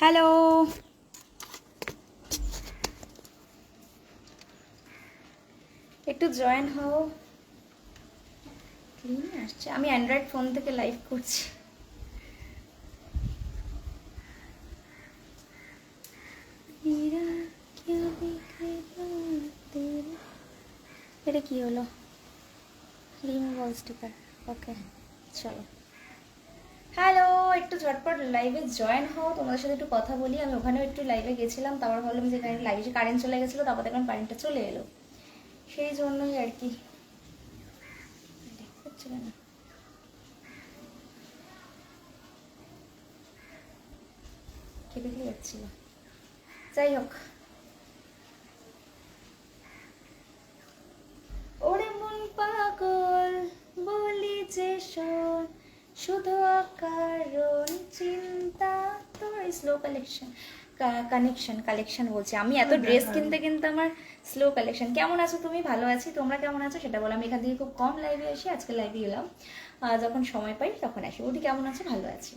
Hello একটু join হও। Clean আসছে? আমি অ্যান্ড্রয়েড ফোন থেকে লাইভ করছি। এটা কি হলো? রিমুভাল স্টিকার ওকে চলো। হ্যালো একটু ঝটপট লাইভে জয়েন হও। তোমাদের সাথে একটু কথা বলি। আমি ওখানেও একটু লাইভে গেছিলাম, তারপর ভাবলাম যে লাইভে কারেন্ট চলে গেছিল, তারপর দেখলাম কারেন্টটা চলে এলো। সেই জন্যই আর কি। যাই হোক ওরে মন পাগল বলি যে শোন শুধু কারণ চিন্তা তোর স্লো কালেকশন কানেকশন কালেকশন বলছি। আমি এত ড্রেস কিনতে কিনতে আমার স্লো কালেকশন কেমন আছো তুমি? ভালো আছি? তোমরা কেমন আছো? সেটা বলো আমি এখান থেকে খুব কম লাইভে আসি আজকে লাইভে এলাম। যখন সময় পাই তখন আসি। ওটি কেমন আছে? ভালো আছি।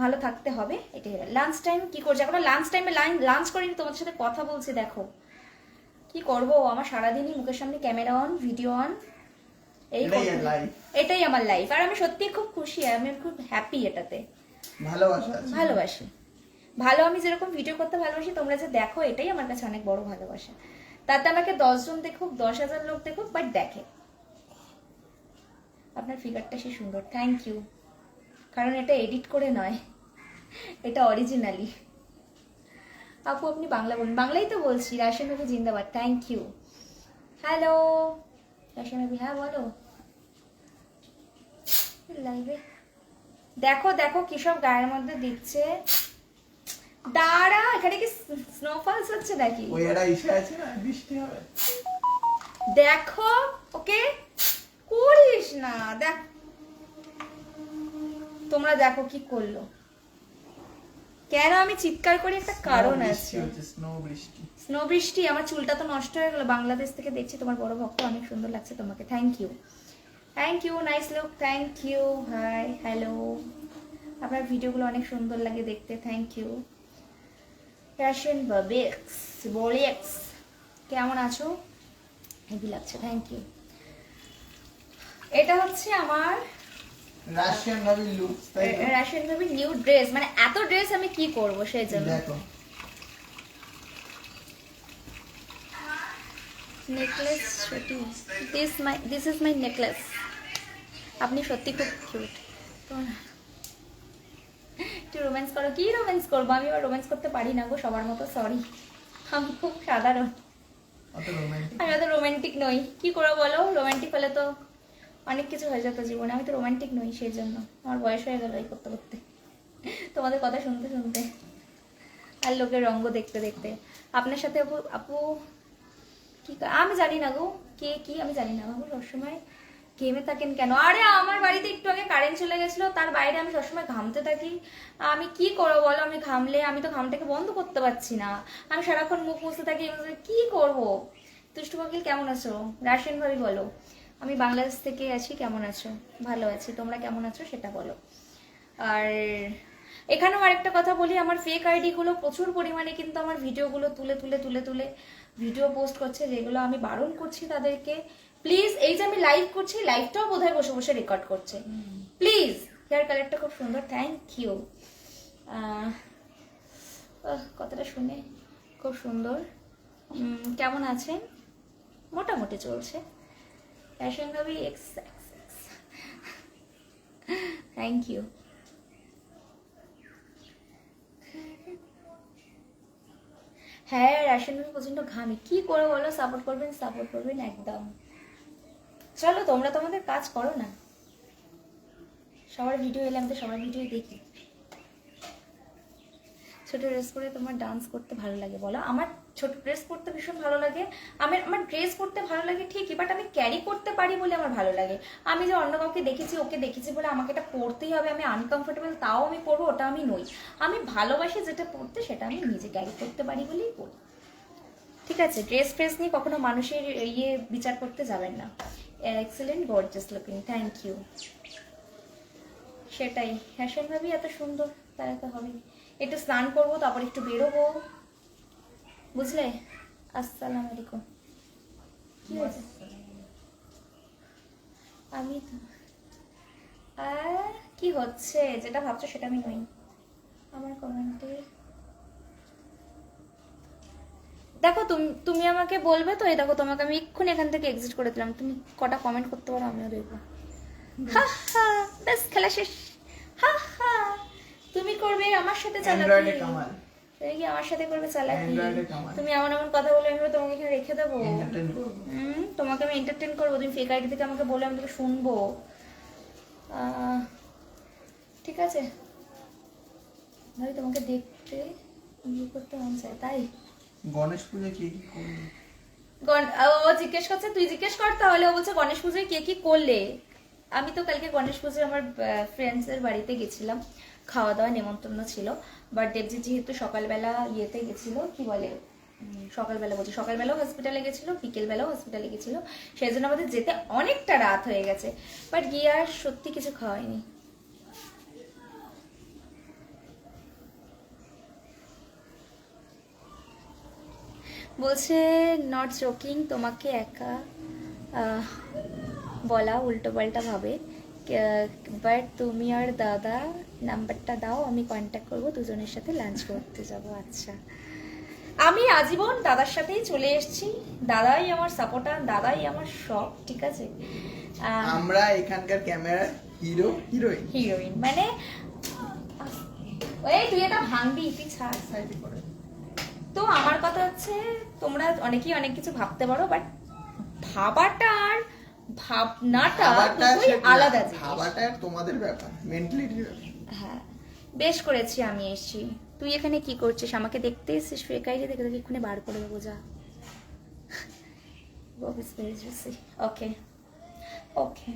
ভালো থাকতে হবে এটাই লাঞ্চ টাইম কি করছে? এখন লাঞ্চ টাইমে লাইন লাঞ্চ করিনি তোমাদের সাথে কথা বলছি দেখো। কি করব? আমার সারাদিনই মুখের সামনে ক্যামেরা অন ভিডিও অন এই এটাই আমার লাইফ আর আমি সত্যি খুব খুশি আমি খুব হ্যাপি এটাতে। ভালোবাসা ভালোবাসি। ভালো আমি যেরকম ভিডিও করতে ভালোবাসি তোমরা যে দেখো এটাই আমার কাছে অনেক বড় ভালোবাসা। তাতে আমাকে দশজন দেখুক দশ হাজার লোক দেখুক বাট দেখে। আপনার ফিগারটা সে সুন্দর। থ্যাংক ইউ কারণ এটা এডিট করে নয়। এটা অরিজিনালি আপু আপনি বাংলা বলুন। বাংলাই তো বলছি রাশিয়ান নবী জিন্দাবাদ। থ্যাংক ইউ হ্যালো হ্যাঁ বলো দেখো দেখো কি সব গায়ের মধ্যে দিচ্ছে। দাঁড়া এখানে কি স্নোফলস হচ্ছে নাকি? ওই একটা ইসে আছে না বৃষ্টি হবে। দেখো ওকে? করিস না দেখ। তোমরা দেখো কি করল। কেন আমি চিৎকার করি? একটা কারণ আছে। স্নো বৃষ্টি। আমার চুলটা তো নষ্ট হয়ে গেল। বাংলাদেশ থেকে দেখছি তোমার বড় ভক্ত অনেক সুন্দর লাগছে তোমাকে। Thank you thank you nice look thank you hi hello আপনার ভিডিওগুলো অনেক সুন্দর লাগে দেখতে। থ্যাংক ইউ ফ্যাশন বাবেক্স বোলেক্স কেমন আছো? হেভি লাগছে। থ্যাংক ইউ এটা হচ্ছে আমার রাশিয়ান ভাবি লুক তাই? রাশিয়ান ভাবে নিউ ড্রেস মানে এত ড্রেস আমি কি করব সেই জন্য দেখো। নেকলেস সত্যি this my this is my necklace আপনি সত্যি খুব কিউট একটু রোম্যান্স করো। কি রোম্যান্স করব? আমি আবার রোম্যান্স করতে পারি না গো সবার মতো সরি আমি খুব সাধারণ। আমি অত রোমান্টিক নই। কি করে বলো? রোমান্টিক হলে তো অনেক কিছু হয়ে যেত জীবনে। আমি তো রোমান্টিক নই সেই জন্য আমার বয়স হয়ে গেল এই করতে করতে। তোমাদের কথা শুনতে শুনতে। আর লোকের রঙ্গ দেখতে দেখতে। আপনার সাথে আপু আপু, কি আমি জানি না গো। কে, কি, আমি জানি না। বাবু, সবসময় গেমে থাকেন কেন? আরে, আমার বাড়িতে একটু আগে কারেন্ট চলে গেছিল। তার বাইরে আমি সবসময় ঘামতে থাকি। আমি কি করব বলো? আমি ঘামলে, আমি তো ঘামটাকে বন্ধ করতে পারছি না। আমি সারাক্ষণ মুখ মুছতে থাকি। কি করব? তুষ্টু পাখিল কেমন আছো? রাশিয়ান ভাবি বলো। আমি বাংলাদেশ থেকে আছি, কেমন আছো? ভালো আছি। তোমরা কেমন আছো সেটা বলো। আর এখানেও আরেকটা কথা বলি, আমার ফেক আইডিগুলো প্রচুর পরিমাণে কিন্তু আমার ভিডিওগুলো তুলে তুলে তুলে তুলে ভিডিও পোস্ট করছে, যেগুলো আমি বারণ করছি তাদেরকে। প্লিজ এই যে আমি লাইভ করছি লাইভটাও বোধহয় বসে বসে রেকর্ড করছে। প্লিজ হেয়ার কালারটা খুব সুন্দর থ্যাংক ইউ কথাটা শুনে খুব সুন্দর। কেমন আছেন? মোটামুটি চলছে। ফ্যাশন ভাবি এক্স থ্যাংক ইউ হ্যাঁ রেশন আমি প্রচণ্ড ঘামি। কি করে বলো? সাপোর্ট করবেন সাপোর্ট করবেন, একদম। চলো, তোমরা তোমাদের কাজ করো না। সবার ভিডিও এলে আমি তো সবার ভিডিও দেখি। ছোট ড্রেস পরে তোমার ডান্স করতে ভালো লাগে বলো? আমার ছোট ড্রেস পরতে ভীষণ ভালো লাগে। আমার আমার ড্রেস পরতে ভালো লাগে ঠিকই বাট আমি ক্যারি করতে পারি বলে আমার ভালো লাগে। আমি যে অন্য কাউকে দেখেছি, ওকে দেখেছি বলে আমাকে এটা পরতেই হবে, আমি আনকমফোর্টেবল তাও আমি পরবো, ওটা আমি নই। আমি ভালোবাসি যেটা পরতে, সেটা আমি নিজে ক্যারি করতে পারি বলেই পরি। ঠিক আছে ড্রেস ফ্রেস নিয়ে কখনো মানুষের ইয়ে বিচার করতে যাবেন না। Excellent gorgeous looking thank you সেটাই ফ্যাশন ভাবি, এত সুন্দর, তাহলে তো হবেই। একটু স্নান করব তারপর একটু বেরোবো। বুঝলে? আসসালামু আলাইকুম। কি হয়েছে? আমি কি হচ্ছে? যেটা ভাবছ সেটা আমি নই। আমার কমেন্টে দেখো তুমি তুমি আমাকে বলবে তো এই দেখো তোমাকে আমি এক্ষুনি এখান থেকে এক্সিট করে দিলাম। তুমি কটা কমেন্ট করতে পারো আমিও দেখব। হা হা ব্যাস খেলা শেষ। তুমি করবে আমার সাথে চালাকি তুমি কি আমার সাথে করবে চালাকি। তুমি এমন এমন কথা বলে আমি তোমাকে এখানে রেখে দেবো? তোমাকে আমি এন্টারটেন করব। তুমি ফেক আইডি থেকে আমাকে বলে আমি তোকে শুনব। ঠিক আছে। ভাই তোমাকে দেখতে ইয়ে করতে মন চায় তাই? গণেশ পুজো কি কি গণ- ও জিজ্ঞেস করছে তুই জিজ্ঞেস কর তাহলে। ও বলছে গণেশ পুজোয় কে কি করলে? আমি তো কালকে গণেশ পুজোয় আমার ফ্রেন্ডস এর বাড়িতে গেছিলাম। খাওয়া দাওয়া নেমন্তন্ন ছিল। বাট দেবজিৎ যেহেতু সকালবেলা ইয়েতে গেছিল, কি বলে? সকালবেলা বলছি, সকালবেলাও হসপিটালে গেছিল, বিকেলবেলাও হসপিটালে গেছিল। সেই জন্য আমাদের যেতে অনেকটা রাত হয়ে গেছে। বাট গিয়ে আর সত্যি কিছু খাওয়াইনি বলছে নট জোকিং তোমাকে একা বলা উল্টো পাল্টা ভাবে। বাট তুমি আর দাদা নাম্বারটা দাও আমি কন্ট্যাক্ট করব দুজনের সাথে লাঞ্চ করতে যাব। আচ্ছা। আমি আজীবন দাদার সাথেই চলে এসেছি। দাদাই আমার সাপোর্টার দাদাই আমার সব ঠিক আছে? আমরা এখানকার ক্যামেরা হিরো হিরোইন হিরোইন মানে ওই তুই এটা ভাঙবি তুই ছাড় তো আমার কথা হচ্ছে তোমরা অনেকেই অনেক কিছু ভাবতে পারো বাট ভাবাটা আর ভাবনাটা আলাদা খাবারটা তোমাদের ব্যাপার মেন্টালিটির ব্যাপার। হ্যাঁ বেশ করেছি আমি এসছি। তুই এখানে কি করছিস? আমাকে দেখতে এসেছিস আইডি দেখে তোকে এক্ষুনি বার করে দেবো যা। ওকে ওকে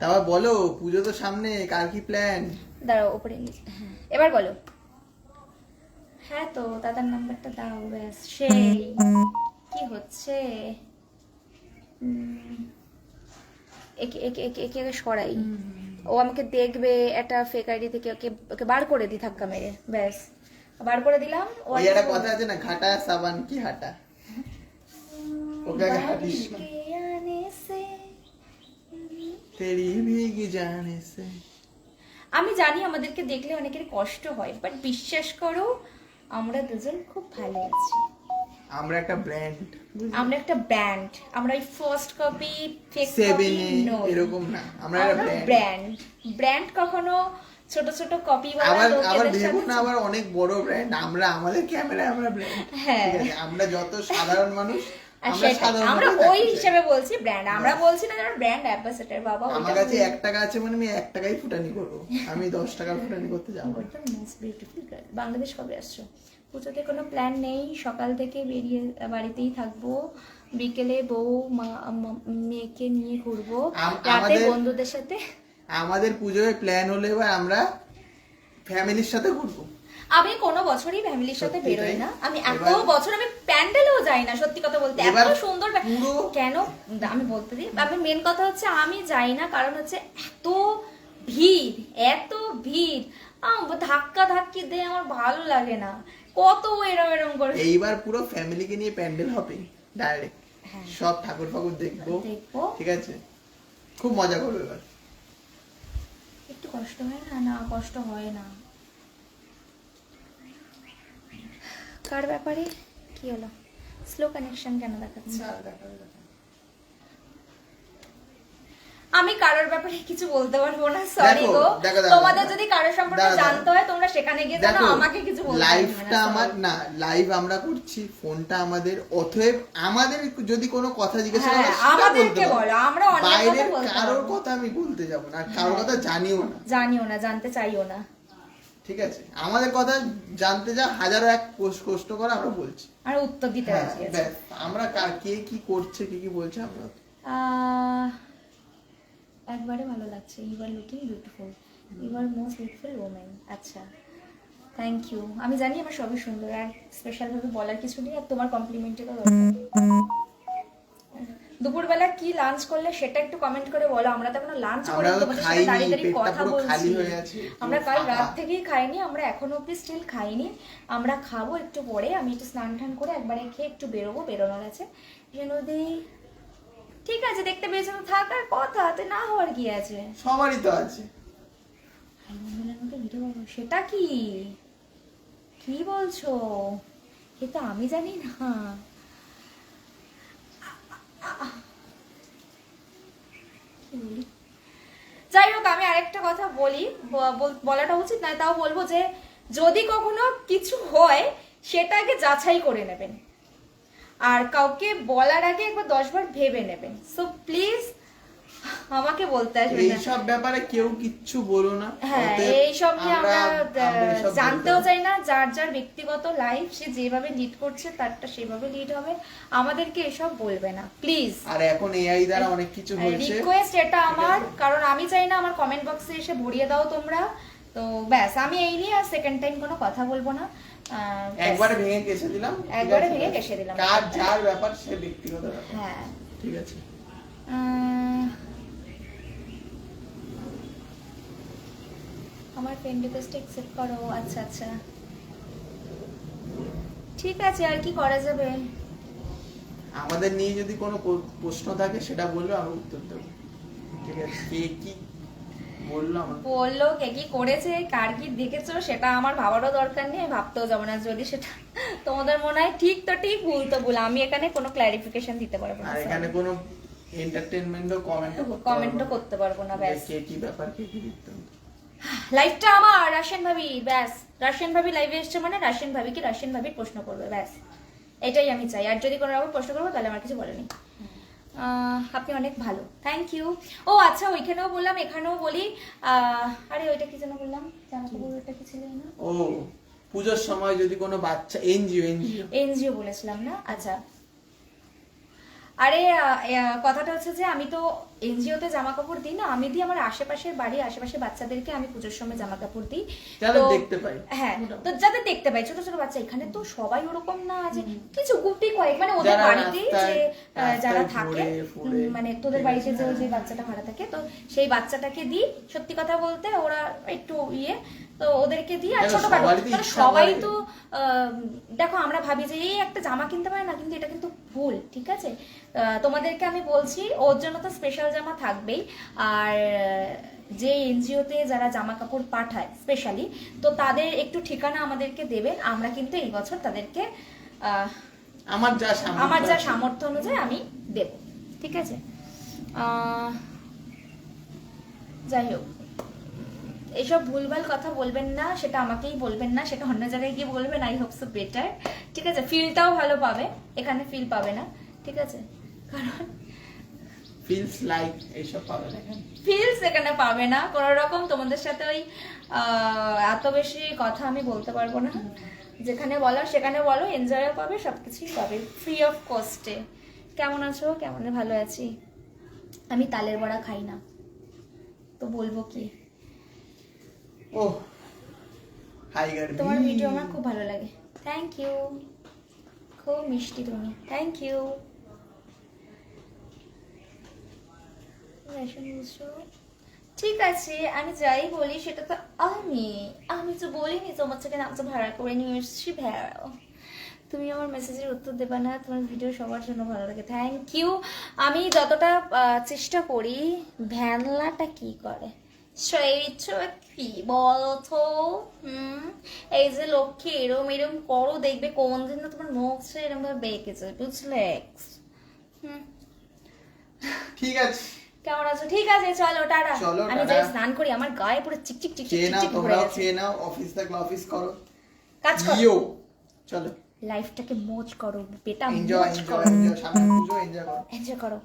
তারপর বলো পুজো তো সামনে কার কি প্ল্যান দাঁড়াও ওপরে হ্যাঁ এবার বলো। হ্যাঁ তো দাদার নাম্বারটা দাও ব্যাস সেই। কি হচ্ছে? একে একে একে সরাই। ও আমাকে দেখবে একটা ফেক আইডি থেকে ওকে ওকে বার করে ধাক্কা মেরে ব্যাস। বার করে দিলাম ও একটা কথা আছে না ঘাটা সাবান কি হাটা? ওকে আমি জানি আমাদেরকে দেখলে অনেকের কষ্ট হয় বাট বিশ্বাস করো আমরা দুজন খুব ভালো আছি। আমরা একটা ব্র্যান্ড আমরা একটা ব্র্যান্ড আমরা ওই ফার্স্ট কপি ফেক কপি নই। এরকম না। আমরা একটা ব্র্যান্ড। ব্র্যান্ড কখনো ছোট ছোট কপি আবার আবার ভেবো না আবার অনেক বড় ব্র্যান্ড। আমরা আমাদের ক্যামেরায় আমরা ব্র্যান্ড হ্যাঁ। আমরা যত সাধারণ মানুষ আমরা ওই হিসেবে বলছি ব্র্যান্ড। আমরা বলছি না যারা ব্র্যান্ড অ্যাম্বাসেডর বাবা আমার কাছে এক টাকা আছে মানে আমি এক টাকাই ফুটানি করব। আমি দশ টাকার ফুটানি করতে যাব না। বাংলাদেশ কবে আসছো? পুজোতে কোনো প্ল্যান নেই। সকাল থেকে বেরিয়ে বাড়িতেই থাকব। বিকেলে বউ মা মেয়েকে নিয়ে ঘুরবো। রাতে বন্ধুদের সাথে। আমাদের পুজোয় প্ল্যান হলে এবার আমরা ফ্যামিলির সাথে ঘুরবো। আমি কোনো বছরই ফ্যামিলির সাথে বেরোই না। আমি এত বছর আমি প্যান্ডেলেও যাই না সত্যি কথা বলতে। এত সুন্দর কেন? আমি বলতে দিই আমি মেন কথা হচ্ছে আমি যাই না কারণ হচ্ছে এত ভিড় এত ভিড়। ধাক্কা ধাক্কি দিয়ে আমার ভালো লাগে না। কত এরম এরম করে। এইবার পুরো ফ্যামিলিকে নিয়ে প্যান্ডেল হবে ডাইরেক্ট হ্যাঁ। সব ঠাকুর ফাকুর দেখব। দেখব। ঠিক আছে? খুব মজা করবে এবার। একটু কষ্ট হয় না? না কষ্ট হয় না। কার ব্যাপারে? কি হলো? স্লো কানেকশন কেন দেখাচ্ছে? আমি কারোর ব্যাপারে কিছু বলতে পারব না সরি গো তোমাদের যদি কারোর সম্পর্কে। জানতে হয় তোমরা সেখানে গিয়ে জানো দেখো আমাকে কিছু বলতে sorry। আমার না লাইভ আমরা করছি ফোনটা আমাদের অতএব আমাদের যদি কোনো কথা জিজ্ঞেস হ্যাঁ, করে আমাদেরকে বলো, আমরা অনেক কথা বাইরের কারোর কথা আমি বলতে যাব না আর কারোর কথা জানিও না জানিও না জানতে চাইও না ঠিক আছে আমাদের কথা জানতে যা হাজারো এক কোষ- কষ্ট করে আমরা বলছি আর উত্তর দিতে হ্যাঁ। আমরা কার- কে কি করছে কি কি বলছে আমরা আহ, একবারে ভালো লাগছে। You are looking beautiful you are most beautiful women আচ্ছা। থ্যাংক ইউ আমি জানি আমার সবই সুন্দর আর স্পেশালভাবে বলার কিছু নেই আর তোমার কমপ্লিমেন্টেরও। দুপুরবেলা কি লাঞ্চ করলে সেটা একটু কমেন্ট করে বলো। আমরা তো এখনও লাঞ্চ করে তোমাদের সাথে দাঁড়িয়ে দাঁড়িয়ে কথা বলছি। আমরা কাল রাত থেকেই খাইনি আমরা এখনও অব্দি স্টিল খাইনি। আমরা খাব একটু পরে আমি একটু স্নান টান করে একবারে খেয়ে একটু বেরোবো বেরোনোর আছে। নদী ঠিক আছে দেখতে পেয়েছ থাকার কথা তো না হওয়ার কি আছে? সবারই তো আছে। সেটা কি? কি বলছো? এ তো আমি জানি না? যাই হোক আমি আরেকটা কথা বলি বলাটা উচিত নয় তাও বলব যে যদি কখনো কিছু হয় সেটাকে যাচাই করে নেবেন। আর কাউকে বলার আগে একবার দশবার ভেবে নেবেন। সো প্লিজ আমাকে বলতে আসবে না। এইসব ব্যাপারে কেউ কিচ্ছু বলো না। হ্যাঁ অতএব এইসব নিয়ে আমরা জানতেও চাই না যার যার ব্যক্তিগত লাইফ সে যেভাবে লিড করছে তারটা সেভাবে লিড হবে। আমাদেরকে এসব বলবে না। প্লিজ আর এখন এআই দ্বারা অনেক কিছু হয়েছে। রিকোয়েস্ট এটা আমার কারণ আমি চাই না আমার কমেন্ট বক্সে এসে ভরিয়ে দাও তোমরা। তো ব্যাস আমি এই নিয়ে আর সেকেন্ড টাইম কোনো কথা বলব না। একবারে ভেঙে কেসে দিলাম একবারে ভেঙে কেসে দিলাম। কার যার ব্যাপার সে ব্যক্তিগত ব্যাপার। হ্যাঁ। ঠিক আছে। আমার ফ্রেন্ড রিকোয়েস্ট অ্যাকসেপ্ট করো। আচ্ছা আচ্ছা। ঠিক আছে আর কি করা যাবে? আমাদের নিয়ে যদি কোনো প্রশ্ন থাকে সেটা বলবে আমি উত্তর দেবো। ঠিক আছে? কে কি বলল কে কি করেছে? কার কি দেখেছ? সেটা আমার ভাবারও দরকার নেই ভাবতেও যাব না। যদি সেটা তোমাদের মনে হয় ঠিক তো ঠিক ভুল তো ভুল। আমি এখানে কোনো ক্লারিফিকেশন দিতে পারব না এখানে কোনো এন্টারটেনমেন্টও কমেন্ট কমেন্টও করতে পারব না ব্যাস। কে কি ব্যাপার কে কি লাইফটা আমার রাশিয়ান ভাবি ব্যাস। রাশিয়ান ভাবি লাইভে এসছে মানে রাশিয়ান ভাবি কি রাশিয়ান ভাবির প্রশ্ন করবে ব্যাস। এটাই আমি চাই। আর যদি কোনো রকম প্রশ্ন করব তাহলে আমার কিছু বলেনি আপনি অনেক ভালো। থ্যাংক ইউ ও আচ্ছা ওইখানেও বললাম এখানেও বলি। আরে ওইটা কি যেন বললাম? জামা কি ছিল না ও পুজোর সময় যদি কোনো বাচ্চা এনজিও এনজিও। এনজিও বলেছিলাম না? আচ্ছা। আরে কথাটা হচ্ছে যে আমি তো এনজিওতে জামা কাপড় দিই না আমি দিই আমার আশেপাশের বাড়ি আশেপাশের বাচ্চাদেরকে আমি পুজোর সময় জামা কাপড় দিই দেখতে পাই। হ্যাঁ তো যাদের দেখতে পাই ছোট ছোট বাচ্চা এখানে তো সবাই ওরকম না যে কিছু গুটি কয়েক মানে ওদের বাড়িতে যে যারা থাকে মানে তোদের বাড়িতে যে ওই যে বাচ্চাটা ভাড়া থাকে তো সেই বাচ্চাটাকে দিই। সত্যি কথা বলতে ওরা একটু ইয়ে তো ওদেরকে দিই আর ছোটখাটো মানে সবাই তো দেখো আমরা ভাবি যে এই একটা জামা কিনতে পারে না কিন্তু এটা কিন্তু ভুল ঠিক আছে? তোমাদেরকে আমি বলছি ওর জন্য তো স্পেশাল জামা থাকবেই। আর যে এনজিওতে যারা জামা কাপড় পাঠায় স্পেশালি তো তাদের একটু ঠিকানা আমাদেরকে দেবেন আমরা কিন্তু এই বছর তাদেরকে আহ, আমার যা আমার যা সামর্থ্য অনুযায়ী আমি দেব ঠিক আছে? আহ, যাই হোক। এইসব ভুলভাল কথা বলবেন না সেটা আমাকেই বলবেন না সেটা অন্য জায়গায় গিয়ে বলবেন আই হোপ সো বেটার ঠিক আছে? ফিলটাও ভালো পাবে এখানে ফিল পাবে না ঠিক আছে? কারণ ফিলস লাইক এইসব পাবে না ফিলস এখানে পাবে না কোনো রকম তোমাদের সাথে ওই এত বেশি কথা আমি বলতে পারব না। যেখানে বলো সেখানে বলো এনজয়ও পাবে সব কিছুই পাবে ফ্রি অফ কস্টে কেমন আছো? কেমন ভালো আছি? আমি তালের বড়া খাই না। তো বলব কি? ও হাই গার্ড তোমার ভিডিও আমার খুব ভালো লাগে। থ্যাংক ইউ খুব মিষ্টি তুমি। থ্যাংক ইউ ঠিক আছে, আমি যাই বলি, সেটা তো আমি। আমি তো বলিনি, তোমার থেকে নামটা ভাড়া করে নিয়ে এসেছি ভেড়াও তুমি আমার মেসেজের উত্তর দেবে না, তোমার ভিডিও সবার জন্য ভালো লাগে। থ্যাংক ইউ আমি যতটা চেষ্টা করি, ভ্যানলাটা কি করে? সেইটা কি বলতো? হুম? এই যে লক্ষ্মী এরম এরম করো দেখবে কোন দিন না তোমার নখছে এরম ভাবে বেঁকেছে বুঝলে? হুম। ঠিক আছে। কেমন আছো? ঠিক আছে চলো টাটা। আমি। যাই স্নান করি আমার গায়ে পুরো চিক চিক চিক চিক খেয়ে চিক নাও চিক ভরে গেছে। খেয়ে নাও অফিস থাকলে অফিস করো। কাজ করো। চলো। লাইফটাকে মোজ করো বেটা এনজয় এনজয় সামনে এনজয় করো। এনজয় করো।